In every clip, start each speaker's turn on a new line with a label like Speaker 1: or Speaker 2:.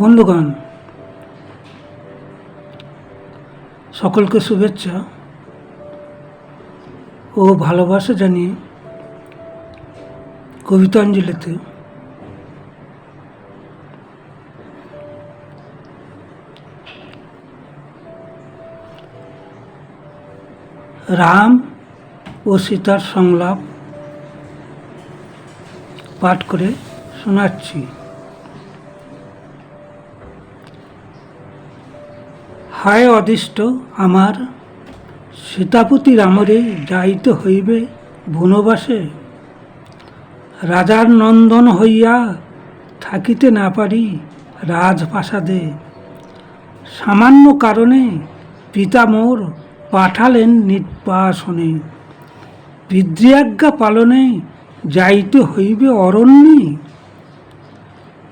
Speaker 1: বন্ধুগণ সকলকে শুভেচ্ছা ও ভালোবাসা জানিয়ে কবিতাঞ্জলিতে রাম ও সীতার সংলাপ পাঠ করে শোনাচ্ছি। হায় অদিষ্ট, আমার সীতাপতি রামরে যাইতে হইবে বনবাসে। রাজার নন্দন হইয়া থাকিতে না পারি রাজপ্রাসাদে। সামান্য কারণে পিতা মোর পাঠালেন নির্বাসনে। বিদ্রিয়াজ্ঞা পালনে যাইতে হইবে অরণ্যে।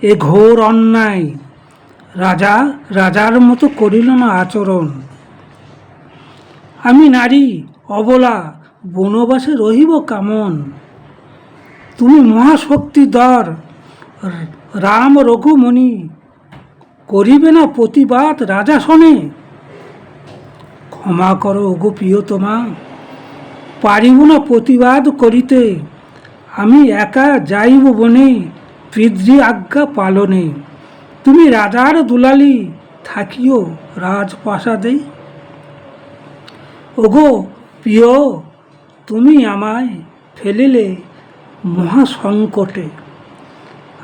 Speaker 1: এ ঘোর অন্যায় রাজা, রাজার মতো করিল না আচরণ। আমি নারী, অবলা, বনবাসে রহিব কামন। তুমি মহাশক্তিধর, রাম রঘুমণি, করিবে না প্রতিবাদ রাজা শোনে ক্ষমা করো ওগো প্রিয়তমা, পারিব না প্রতিবাদ করিতে। আমি একা যাইব বনে, পিতৃ আজ্ঞা পালনে। তুমি রাজার দুলালি, থাকিও রাজপ্রাসাদে ওগো প্রিয়, তুমি আমায় ফেলিলে মহাসংকটে।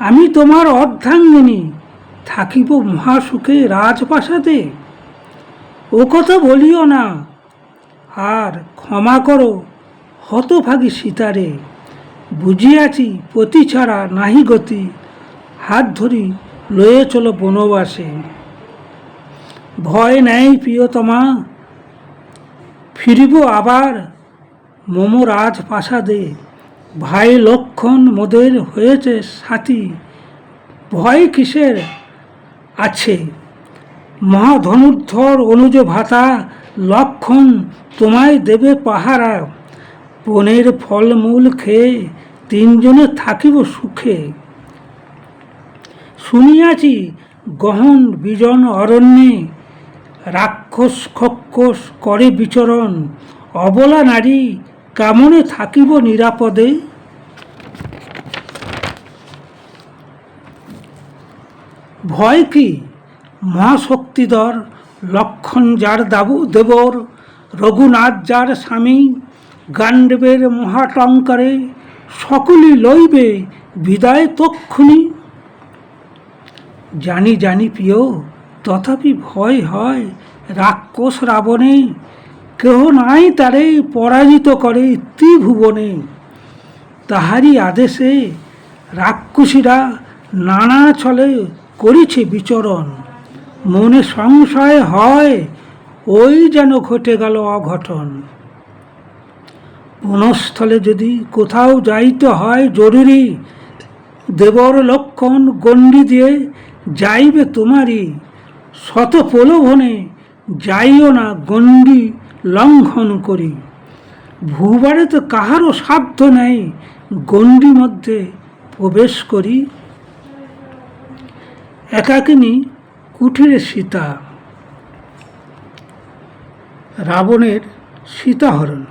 Speaker 1: আমি তোমার অর্ধাঙ্গিনী, থাকিব মহাসুখে রাজপ্রাসাদে। ও কথা বলিও না, আর ক্ষমা করো, হতভাগী সীতারে। বুঝিয়াছি পতি ছাড়া নাহি গতি, হাত ধরি লয়ে চলো বনবাসে। ভয় নেই প্রিয়তমা, ফিরিব আবার মম রাজ প্রাসাদে ভাই লক্ষণ মোদের হয়েছে সাথী, ভয় কিসের আছে? মহাধনুর্ধর অনুজ ভাতা, লক্ষণ তোমায় দেবে পাহারা। বনের ফলমূল খেয়ে তিনজনে থাকিব সুখে। শুনিয়াছি গহন বিজন অরণ্যে রাক্ষস খক্ষস করে বিচরণ। অবলা নারী কেমনে থাকিব নিরাপদে? ভয় কি? মহাশক্তিধর লক্ষণ যার দাবু দেবর, রঘুনাথ যার স্বামী, গাণ্ডবের মহাটঙ্কারে সকলই লইবে বিদায় তক্ষুনি। জানি জানি প্রিয়, তথাপি ভয় হয় রাক্ষস রাবণে। কেহ নাই তারে পরাজিত করে ত্রিভুবনে। তাহারই আদেশে রাক্ষসীরা নানা ছলে করিছে বিচরণ। মনে সংশয় হয়, ওই যেন ঘটে গেল অঘটন। বনস্থলে যদি কোথাও যাইতে হয় জরুরি, দেবর লক্ষণ গণ্ডি দিয়ে যাইবে তোমারই শত প্রলোভনে যাইও না গণ্ডি লঙ্ঘন করি। ভূবারে তো কাহারও সাধ্য নেই গণ্ডি মধ্যে প্রবেশ করি। একাকিনী কুঠিরে সীতা। রাবণের সীতাহরণ।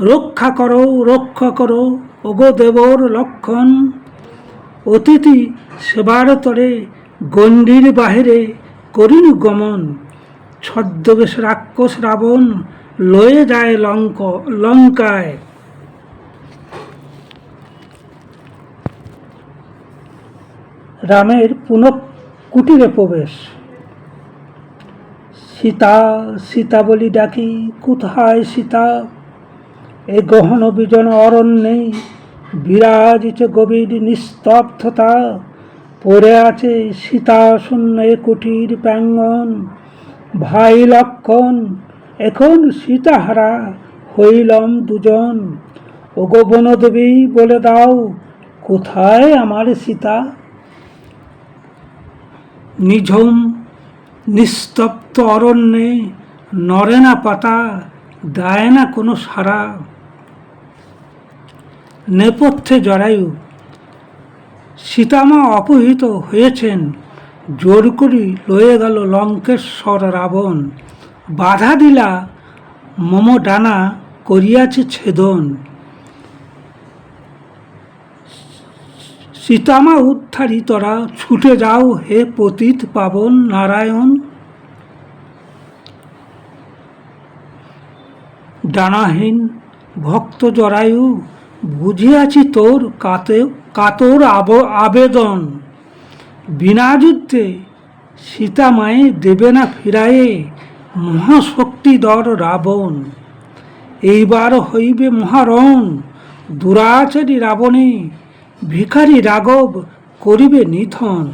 Speaker 1: রক্ষা করো রক্ষা করো, ওগো দেবর লক্ষণ। অতিথি সেবার তরে গণ্ডির বাহিরে করিন গমন। ছদ্মবেশ রাক্ষস রাবণ লয়ে যায় লঙ্ক, লঙ্কায়। রামের পুনঃ কুটিরে প্রবেশ। সীতা সীতা বলি ডাকি, কোথায় সীতা? এ গহন বিজন অরণ্যে বিরাজিছে গভীর নিস্তব্ধতা, পড়ে আছে সীতা শূন্য কুটির প্যাঙ্গন ভাই লক্ষণ, এখন সীতাহারা, হইলাম দুজন। ও গো বনদেবী, বলে দাও, কোথায় আমার সীতা? নিঝুম নিস্তব্ধ অরণ্যে নরে না পাতা, দেয় না কোনো সারা। নেপথ্যে জরায়ু। সীতামা অপহৃত হয়েছেন। জোর করি লয়ে গেল লঙ্কেশ্বর রাবণ। বাধা দিলা মম ডানা করিয়াছে ছেদন। সীতামা উদ্ধারি তোরা ছুটে যাও হে পতিত পাবন নারায়ণ। ডানাহীন ভক্ত জরায়ু বুঝিয়াছি তোর কাতে, কাতর আব, আবেদন। বিনা যুদ্ধে সীতামায়ে দেবে না ফিরায়ে মহাশক্তিধর রাবণ। এইবার হইবে মহারণ, দুরাচারী রাবণে ভিখারী রাঘব করিবে নিধন।